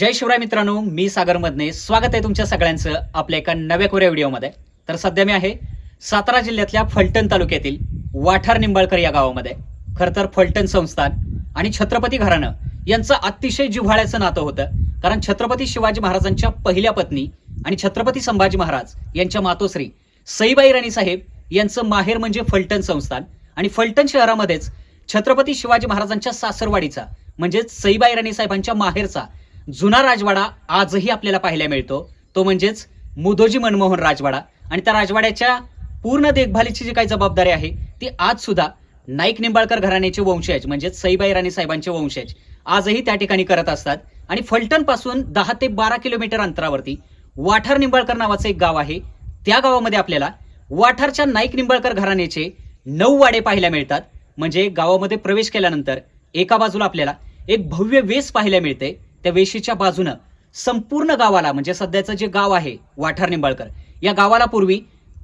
जय शिवराय मित्रांनो मी सागर मधने स्वागत आहे तुमच्या सगळ्यांचं आपल्या एका नव्या कोऱ्या व्हिडिओमध्ये. तर सध्या मी आहे सातारा जिल्ह्यातल्या फलटण तालुक्यातील वाठार निंबाळकर या गावामध्ये. खरं तर फलटण संस्थान आणि छत्रपती घराणं यांचं अतिशय जिव्हाळ्याचं नातं होतं. कारण छत्रपती शिवाजी महाराजांच्या पहिल्या पत्नी आणि छत्रपती संभाजी महाराज यांच्या मातोश्री सईबाई राणी साहेब यांचं माहेर म्हणजे फलटण संस्थान. आणि फलटण शहरामध्येच छत्रपती शिवाजी महाराजांच्या सासरवाडीचा म्हणजेच सईबाई राणी साहेबांच्या माहेरचा जुना राजवाडा आजही आपल्याला पाहायला मिळतो. तो म्हणजेच मुदोजी मनमोहन राजवाडा. आणि त्या राजवाड्याच्या पूर्ण देखभालीची जी काही जबाबदारी आहे ती आज सुद्धा नाईक निंबाळकर घराण्याचे वंशज म्हणजेच सईबाई राणी साहेबांचे वंशज आजही त्या ठिकाणी करत असतात. आणि फलटणपासून दहा ते बारा किलोमीटर अंतरावरती वाठार निंबाळकर नावाचं एक गाव आहे. त्या गावामध्ये आपल्याला वाठारच्या नाईक निंबाळकर घराण्याचे नऊ वाडे पाहायला मिळतात. म्हणजे गावामध्ये प्रवेश केल्यानंतर एका बाजूला आपल्याला एक भव्य वेस पाहायला मिळते. त्या वेशीच्या बाजूनं संपूर्ण गावाला म्हणजे सध्याचं जे गाव आहे वाठार निंबाळकर या गावाला पूर्वी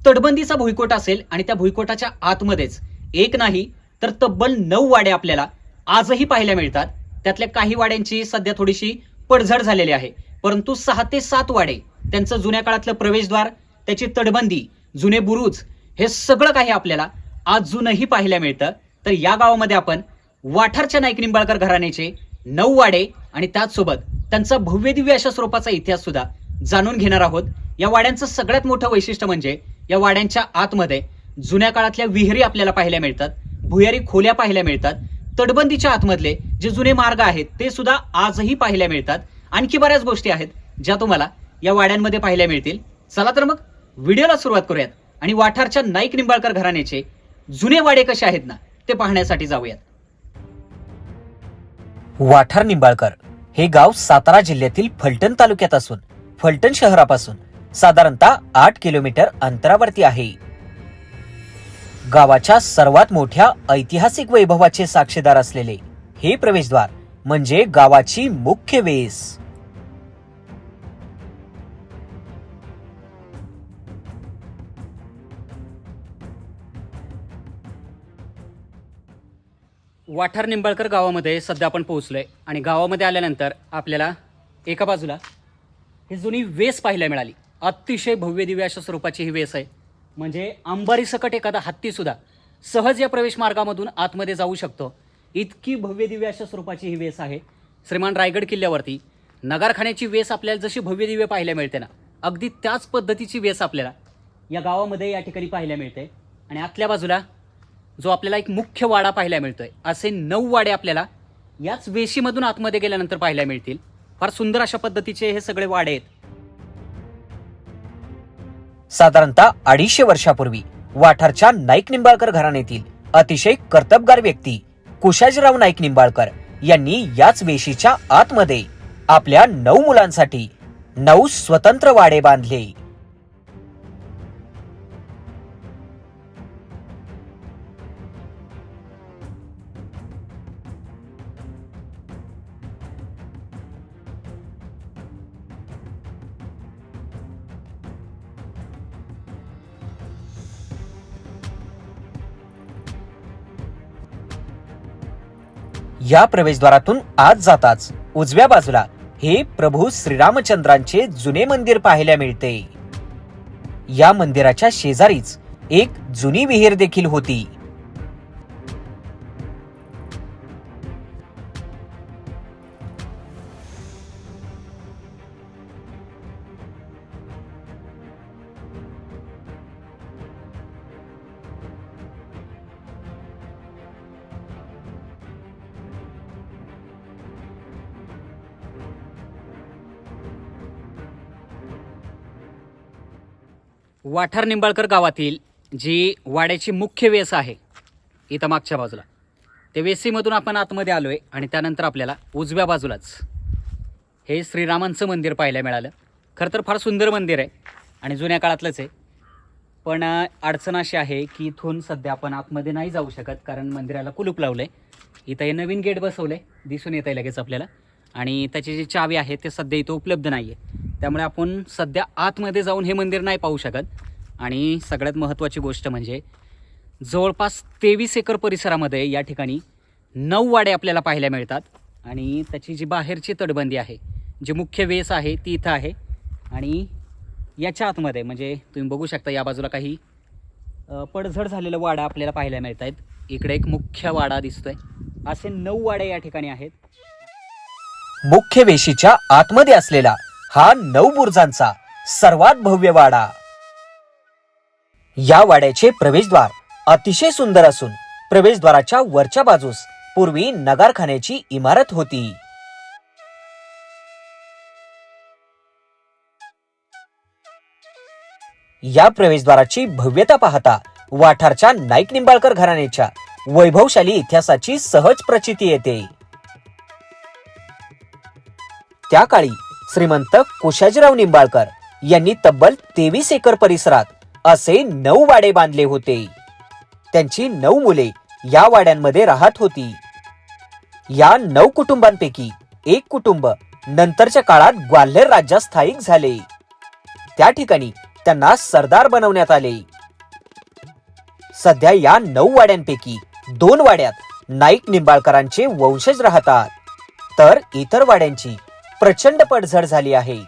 तटबंदीचा भुईकोट असेल आणि त्या भुईकोटाच्या आतमध्येच एक नाही तर तब्बल नऊ वाडे आपल्याला आजही पाहायला मिळतात. त्यातल्या काही वाड्यांची सध्या थोडीशी पडझड झालेली आहे. परंतु सहा ते सात वाडे त्यांचं जुन्या काळातलं प्रवेशद्वार त्याची तटबंदी जुने बुरुज हे सगळं काही आपल्याला अजूनही पाहायला मिळतं. तर या गावामध्ये आपण वाठारच्या नाईक निंबाळकर घराण्याचे नऊ वाडे आणि त्याचसोबत त्यांचा भव्य दिव्य अशा स्वरूपाचा इतिहास सुद्धा जाणून घेणार आहोत. या वाड्यांचं सगळ्यात मोठं वैशिष्ट्य म्हणजे या वाड्यांच्या आतमध्ये जुन्या काळातल्या विहिरी आपल्याला पाहायला मिळतात भुयारी खोल्या पाहायला मिळतात तटबंदीच्या आतमधले जे जुने मार्ग आहेत ते सुद्धा आजही पाहायला मिळतात. आणखी बऱ्याच गोष्टी आहेत ज्या तुम्हाला या वाड्यांमध्ये पाहायला मिळतील. चला तर मग व्हिडिओला सुरुवात करूयात आणि वाठारच्या नाईक निंबाळकर घराण्याचे जुने वाडे कसे आहेत ना ते पाहण्यासाठी जाऊयात. वाठार निंबाळकर हे गाव सातारा जिल्ह्यातील फलटण तालुक्यात असून फलटण शहरापासून साधारणतः आठ किलोमीटर अंतरावरती आहे. गावाच्या सर्वात मोठ्या ऐतिहासिक वैभवाचे साक्षीदार असलेले हे प्रवेशद्वार म्हणजे गावाची मुख्य वेस. वाठार निंबाळकर गावामध्ये सध्या आपण पोहोचलो आहे आणि गावामध्ये आल्यानंतर आपल्याला एका बाजूला ही जुनी वेस पाहायला मिळाली. अतिशय भव्य दिव्य अशा स्वरूपाची ही वेस आहे. म्हणजे अंबारीसकट एखादा हत्तीसुद्धा सहज या प्रवेश मार्गामधून आतमध्ये जाऊ शकतो. इतकी भव्य दिव्य अशा स्वरूपाची ही वेस आहे. श्रीमान रायगड किल्ल्यावरती नगारखान्याची वेस आपल्याला जशी भव्य दिव्य पाहायला मिळते ना अगदी त्याच पद्धतीची वेस आपल्याला या गावामध्ये या ठिकाणी पाहायला मिळते. आणि आतल्या बाजूला जो आपल्याला एक मुख्य वाडा पाहायला मिळतोय. असे नऊ वाडे आपल्याला याच वेशीमधून आतमध्ये गेल्यानंतर पाहायला मिळतील. फार सुंदर अशा पद्धतीचे हे सगळे वाडे आहेत. साधारणतः अडीचशे वर्षापूर्वी वाठारच्या नाईक निंबाळकर घराण्यातील अतिशय कर्तबगार व्यक्ती कुशाजीराव नाईक निंबाळकर यांनी याच वेशीच्या आतमध्ये आपल्या नऊ मुलांसाठी नऊ स्वतंत्र वाडे बांधले. या प्रवेशद्वारातून आज जाताच उजव्या बाजूला हे प्रभू श्रीरामचंद्रांचे जुने मंदिर पाहायला मिळते. या मंदिराच्या शेजारीच एक जुनी विहीर देखील होती. वाठार निंबाळकर गावातील जी वाड्याची मुख्य वेस आहे इथं मागच्या बाजूला. ते वेसीमधून आपण आतमध्ये आलो आहे आणि त्यानंतर आपल्याला उजव्या बाजूलाच हे श्रीरामांचं मंदिर पाहायला मिळालं. खरं तर फार सुंदर मंदिर आहे आणि जुन्या काळातलंच आहे. पण अडचण अशी आहे की इथून सध्या आपण आतमध्ये नाही जाऊ शकत कारण मंदिराला कुलूप लावलं आहे इथं हे नवीन गेट बसवलं आहे दिसून येत आहे लगेच आपल्याला. आणि त्याची जी चावी आहे ते सध्या इथं उपलब्ध नाही आहे त्यामुळे आपण सध्या आतमध्ये जाऊन हे मंदिर नाही पाहू शकत. आणि सगळ्यात महत्त्वाची गोष्ट म्हणजे जवळपास तेवीस एकर परिसरामध्ये या ठिकाणी नऊ वाडे आपल्याला पाहायला मिळतात. आणि त्याची जी बाहेरची तटबंदी आहे जी मुख्य वेस आहे ती इथं आहे. आणि याच्या आतमध्ये म्हणजे तुम्ही बघू शकता या बाजूला काही पडझड झालेलं वाडा आपल्याला पाहायला मिळत आहेत इकडे एक मुख्य वाडा दिसतोय. असे नऊ वाडे या ठिकाणी आहेत. मुख्य वेशीच्या आतमध्ये असलेला हा नऊ बुरुजांचा सर्वात भव्य वाडा. या वाड्याचे प्रवेशद्वार अतिशय सुंदर असून प्रवेशद्वाराच्या वरच्या बाजूस पूर्वी नगारखान्याची इमारत होती. या प्रवेशद्वाराची भव्यता पाहता वाठारच्या नाईक निंबाळकर घराण्याच्या वैभवशाली इतिहासाची सहज प्रचिती येते. त्या काळी श्रीमंत कुशाजीराव निंबाळकर यांनी तब्बल तेवीस एकर परिसरात असे नऊ वाडे बांधले होते. त्यांची नऊ मुले या वाड्यांमध्ये राहत होती. या नऊ कुटुंबांपैकी एक कुटुंब नंतरच्या काळात ग्वाल्हेर राज्यात स्थायिक झाले. त्या ठिकाणी त्यांना सरदार बनवण्यात आले. सध्या या नऊ वाड्यांपैकी दोन वाड्यात नाईक निंबाळकरांचे वंशज राहतात. तर इतर वाड्यांची प्रचंड पडझड झाली आहे.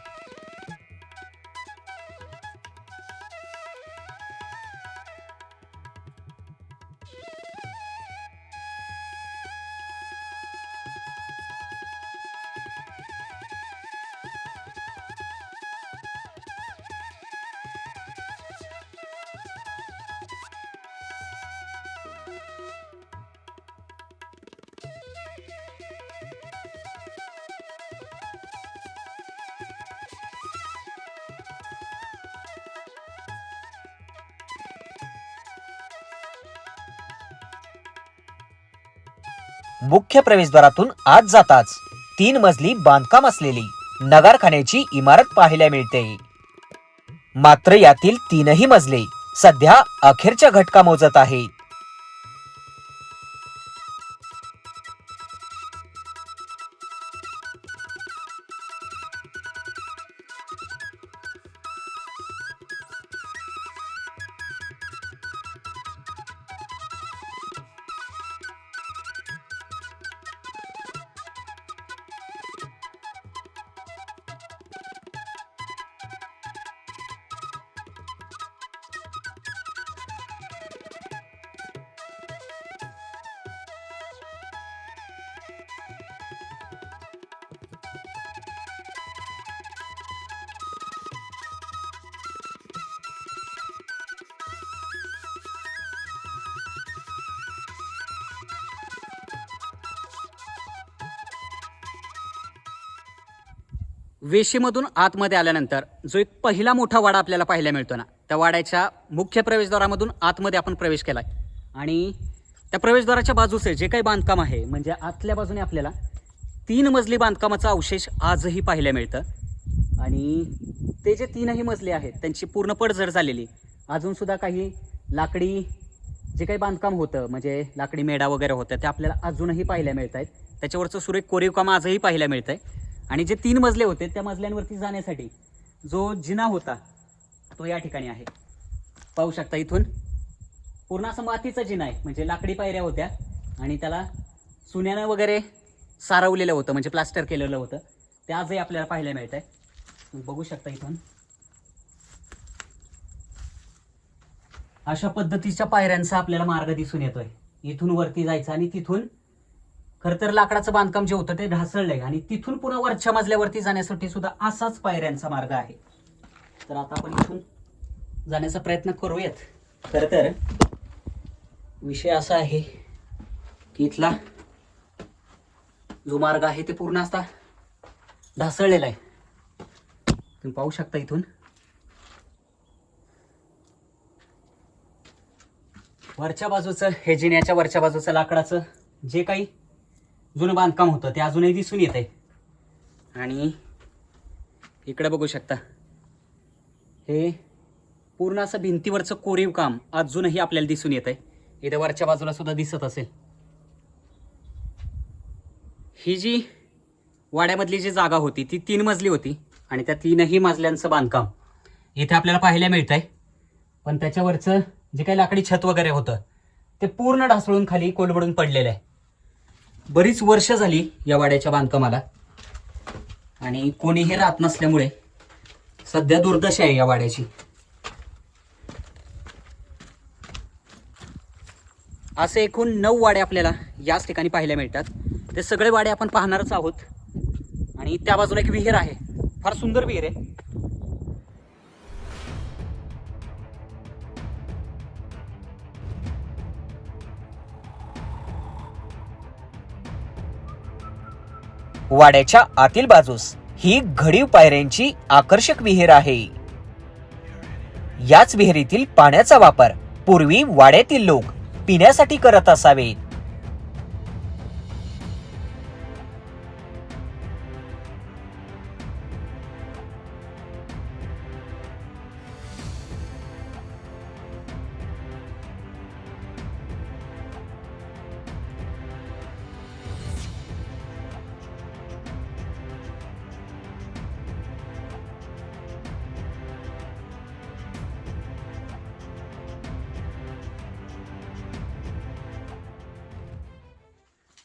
मुख्य प्रवेशद्वारातून आत जाताच तीन मजली बांधकाम असलेली नगारखान्याची इमारत पाहायला मिळते. मात्र यातील तीनही मजले सध्या अखेरच्या घटका मोजत आहेत. वेशीमधून आतमध्ये आल्यानंतर जो एक पहिला मोठा वाडा आपल्याला पाहायला मिळतो ना त्या वाड्याच्या मुख्य प्रवेशद्वारामधून आतमध्ये आपण प्रवेश केलाय. आणि त्या प्रवेशद्वाराच्या बाजूचे जे काही बांधकाम आहे म्हणजे आतल्या बाजूने आपल्याला तीन मजली बांधकामाचा अवशेष आजही पाहायला मिळतं. आणि ते जे तीनही मजले आहेत त्यांची पूर्ण पडझड झालेली. अजूनसुद्धा काही लाकडी जे काही बांधकाम होतं म्हणजे लाकडी मेढा वगैरे होतं ते आपल्याला अजूनही पाहायला मिळत आहेत त्याच्यावरचं सुरेख कोरीव काम आजही पाहायला मिळतं आहे आणि जे तीन मजले होते त्या मजल्यांवरती जाण्यासाठी जो जिना होता तो या ठिकाणी आहे. पाहू शकता इथून. पूर्ण असं मातीचा जिना आहे म्हणजे लाकडी पायऱ्या होत्या आणि त्याला सुन्यानं वगैरे सारवलेलं होतं म्हणजे प्लास्टर केलेलं होतं. ते आजही आपल्याला पाहायला मिळत आहे. बघू शकता इथून. अशा पद्धतीच्या पायऱ्यांचा आपल्याला मार्ग दिसून येतोय. इथून वरती जायचं आणि तिथून खरं तर लाकडाचं बांधकाम जे होतं ते ढासळलंय आणि तिथून पुन्हा वरच्या मजल्यावरती जाण्यासाठी सुद्धा असाच पायऱ्यांचा मार्ग आहे. तर आता आपण इथून जाण्याचा प्रयत्न करूयात. खरं तर विषय असा आहे की इथला जो मार्ग आहे ते पूर्ण असा ढासळलेला आहे. तुम्ही पाहू शकता इथून. वरच्या बाजूचं हे जिन्याच्या वरच्या बाजूचं लाकडाचं जे काही जुनं बांधकाम होतं ते अजूनही दिसून येत आहे आणि इकडे बघू शकता. हे पूर्ण असं भिंतीवरचं कोरीव काम अजूनही आपल्याला दिसून येत आहे इथे वरच्या बाजूला सुद्धा दिसत असेल. ही जी वाड्यामधली जी जागा होती ती तीन मजली होती आणि त्या तीनही मजल्यांचं बांधकाम इथे आपल्याला पाहायला मिळत आहे पण त्याच्यावरचं जे काही लाकडी छत वगैरे होतं ते पूर्ण ढासळून खाली कोलबडून पडलेलं आहे. बरीच वर्ष झाली या वाड्याच्या बांधकामाला. आणि कोणीही राहत नसल्यामुळे सध्या दुर्दशा आहे या वाड्याची. असे एकूण नऊ वाडे आपल्याला याच ठिकाणी पाहायला मिळतात. ते सगळे वाडे आपण पाहणारच आहोत. आणि त्या बाजूला एक विहीर आहे. फार सुंदर विहीर आहे. वाड्याच्या आतील बाजूस ही घडीव पायऱ्यांची आकर्षक विहीर आहे. याच विहिरीतील पाण्याचा वापर पूर्वी वाड्यातील लोक पिण्यासाठी करत असावेत.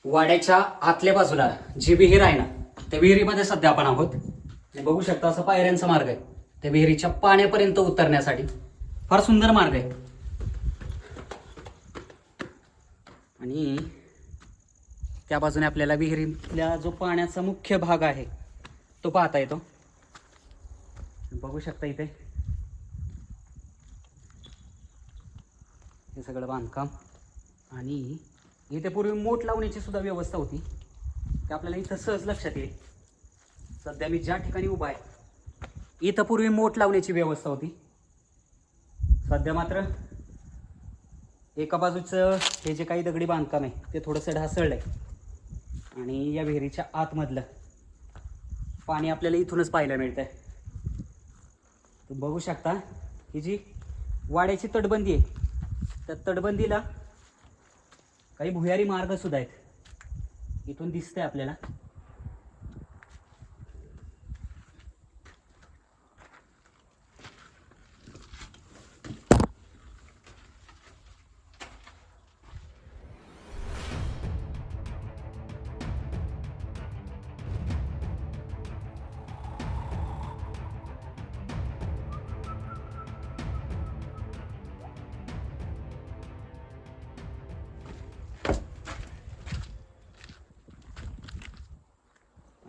वाड्याच्या आतल्या बाजूला जी विहीर आहे ना त्या विहिरीमध्ये सध्या आपण आहोत. बघू शकता असं पायऱ्यांचा मार्ग आहे. त्या विहिरीच्या पाण्यापर्यंत उतरण्यासाठी फार सुंदर मार्ग आहे. आणि त्या बाजूने आपल्याला विहिरीतल्या जो पाण्याचा मुख्य भाग आहे तो पाहता येतो. बघू शकता इथे. हे सगळं बांधकाम. आणि इथे पूर्वी मोठ लावण्याची सुद्धा व्यवस्था होती. ते आपल्याला इथं सहज लक्षात येईल. सध्या मी ज्या ठिकाणी उभा आहे इथं पूर्वी मोठ लावण्याची व्यवस्था होती. सध्या मात्र एका बाजूचं हे जे काही दगडी बांधकाम आहे ते थोडंसं ढासळलं आहे आणि या विहिरीच्या आतमधलं पाणी आपल्याला इथूनच पाहायला मिळतं आहे तुम्ही बघू शकता ही जी वाड्याची तटबंदी आहे त्या तटबंदीला काही भुयारी मार्ग सुद्धा आहेत. इथून दिसतंय आपल्याला.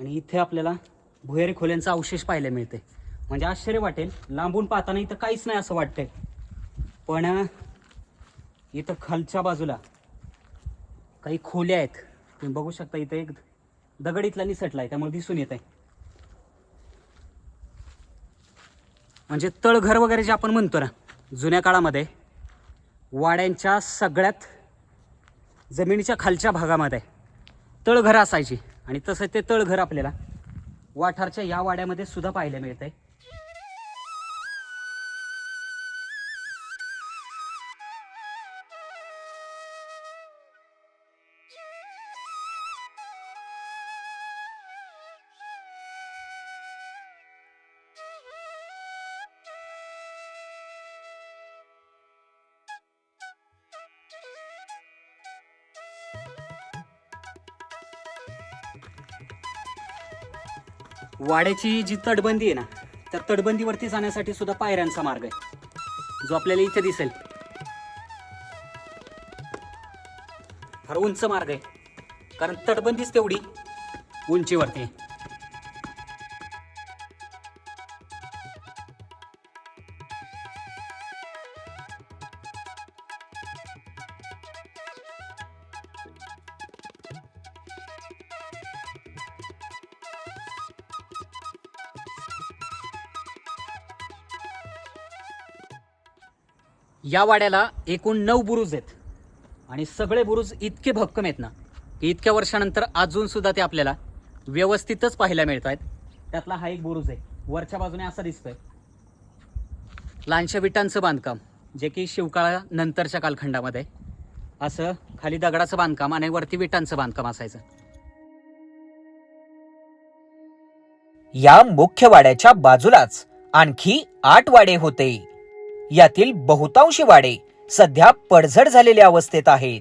आणि इथे आपल्याला भुयारी खोल्यांचा अवशेष पाहायला मिळते म्हणजे आश्चर्य वाटेल लांबून पाहताना इथं काहीच नाही असं वाटतंय. पण इथं खालच्या बाजूला काही खोल्या आहेत. तुम्ही बघू शकता इथं एक दगड इथला निसटला आहे त्यामुळे दिसून येत आहे म्हणजे तळघर वगैरे जे आपण म्हणतो ना जुन्या काळामध्ये वाड्यांच्या सगळ्यात जमिनीच्या खालच्या भागामध्ये तळघर असायची. आणि तसं ते तळघर आपल्याला वाठारच्या या वाड्यामध्ये सुद्धा पाहायला मिळतंय. वाड्याची जी तटबंदी आहे ना त्या तटबंदीवरती जाण्यासाठी सुद्धा पायऱ्यांचा मार्ग आहे. जो आपल्याला इथे दिसेल. फार उंच मार्ग आहे. कारण तटबंदीच तेवढी उंचीवरती या वाड्याला एकूण नऊ बुरुज आहेत. आणि सगळे बुरुज इतके भक्कम आहेत ना की इतक्या वर्षानंतर अजूनसुद्धा ते आपल्याला व्यवस्थितच पाहायला मिळत आहेत. त्यातला हा एक बुरुज आहे. वरच्या बाजूने असा दिसतोय. लहानशा विटांचं बांधकाम जे की शिवकाळानंतरच्या कालखंडामध्ये. असं खाली दगडाचं बांधकाम आणि वरती विटांचं बांधकाम असायचं. या मुख्य वाड्याच्या बाजूलाच आणखी आठ वाडे होते. यातील बहुतांशी वाडे सध्या पडझड झालेल्या अवस्थेत आहेत.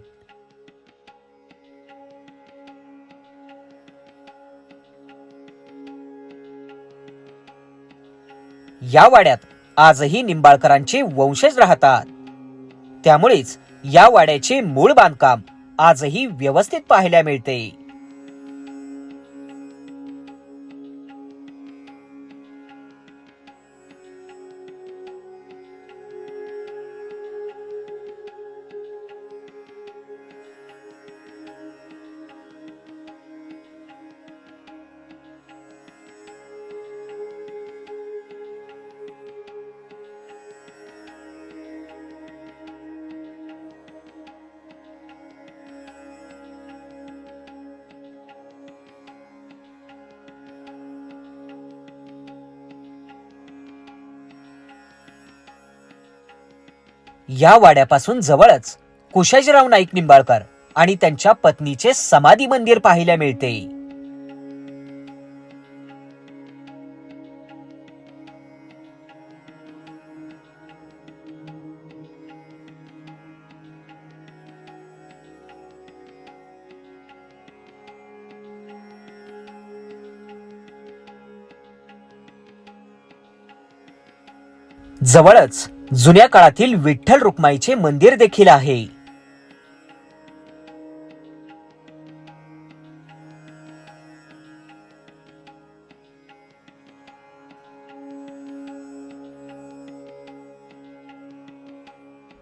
या वाड्यात आजही निंबाळकरांचे वंशज राहतात. त्यामुळेच या वाड्याचे मूळ बांधकाम आजही व्यवस्थित पाहायला मिळते. या वाड्यापासून जवळच. कुशाजीराव नाईक निंबाळकर आणि त्यांच्या पत्नीचे समाधी मंदिर पाहायला मिळते. जवळच. जुन्या काळातील विठ्ठल रुक्माईचे मंदिर देखील आहे.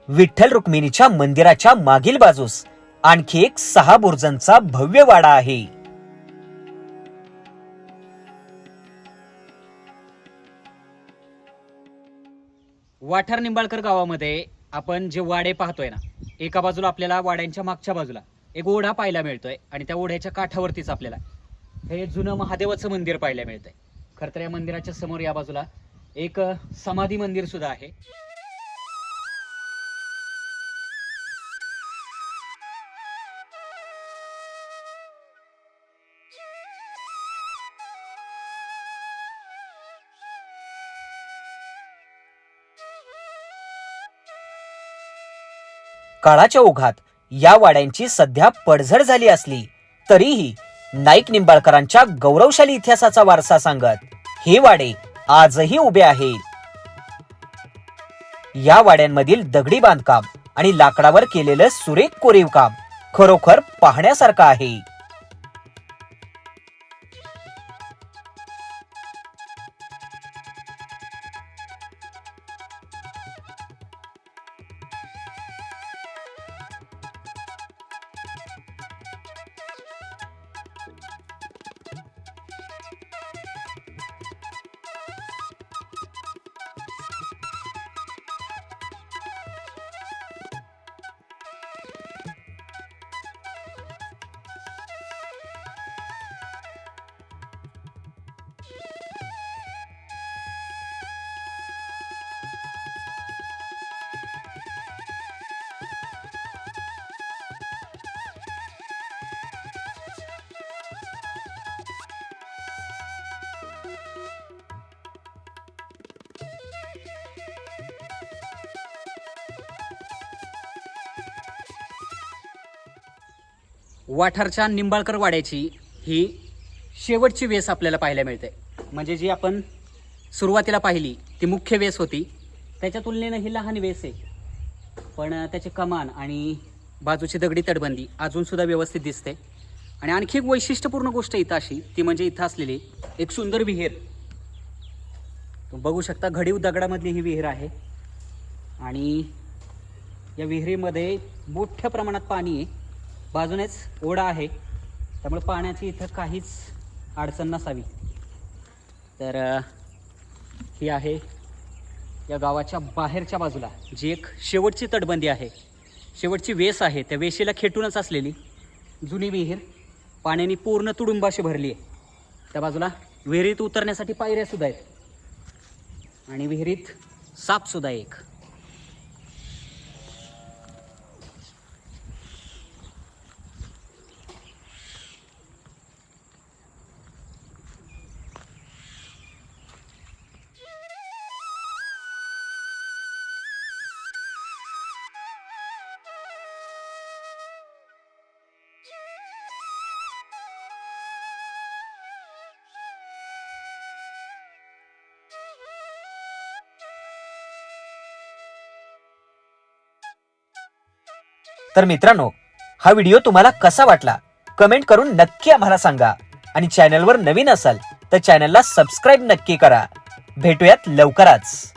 विठ्ठल रुक्मिणीच्या मंदिराच्या मागील बाजूस आणखी एक सहा बुर्जांचा भव्य वाडा आहे. वाठार निंबाळकर गावामध्ये आपण जे वाडे पाहतोय ना एका बाजूला आपल्याला वाड्यांच्या मागच्या बाजूला एक ओढा पाहायला मिळतोय आणि त्या ओढ्याच्या काठावरतीच आपल्याला हे जुनं महादेवाचं मंदिर पाहायला मिळतंय. खरं तर या मंदिराच्या समोर या बाजूला एक समाधी मंदिर सुद्धा आहे. काळाच्या ओघात या वाड्यांची सध्या पडझड झाली असली तरीही नाईक निंबाळकरांच्या गौरवशाली इतिहासाचा वारसा सांगत हे वाडे आजही उभे आहेत. या वाड्यांमधील दगडी बांधकाम आणि लाकडावर केलेलं सुरेख कोरीव काम खरोखर पाहण्यासारखं आहे. वाठारच्या निंबाळकर वाड्याची ही शेवटची वेस आपल्याला पाहायला मिळते. म्हणजे जी आपण सुरुवातीला पाहिली ती मुख्य वेस होती. त्याच्या तुलनेनं ही लहान वेस आहे. पण त्याचे कमान आणि बाजूची दगडी तटबंदी अजूनसुद्धा व्यवस्थित दिसते. आणि आणखी एक वैशिष्ट्यपूर्ण गोष्ट इथं अशी ती म्हणजे इथं असलेली एक सुंदर विहीर. तुम्ही बघू शकता घडीव दगडामधली ही विहीर आहे. आणि या विहिरीमध्ये मोठ्या प्रमाणात पाणी आहे. बाजूनेच ओढा आहे. त्यामुळे पाण्याची इथं काहीच अडचण नसावी. तर ही आहे या गावाच्या बाहेरच्या बाजूला जी एक शेवटची तटबंदी आहे. शेवटची वेस आहे. त्या वेशीला खेटूनच असलेली जुनी विहीर पाण्याने पूर्ण तुडुंबाशी भरली आहे. त्या बाजूला विहिरीत उतरण्यासाठी पायऱ्यासुद्धा आहेत. आणि विहिरीत सापसुद्धा आहे एक. तर मित्रांनो हा व्हिडिओ तुम्हाला कसा वाटला? कमेंट करून नक्की आम्हाला सांगा. आणि चॅनलवर नवीन असाल तर चॅनलला सबस्क्राईब नक्की करा. भेटूयात लवकरच.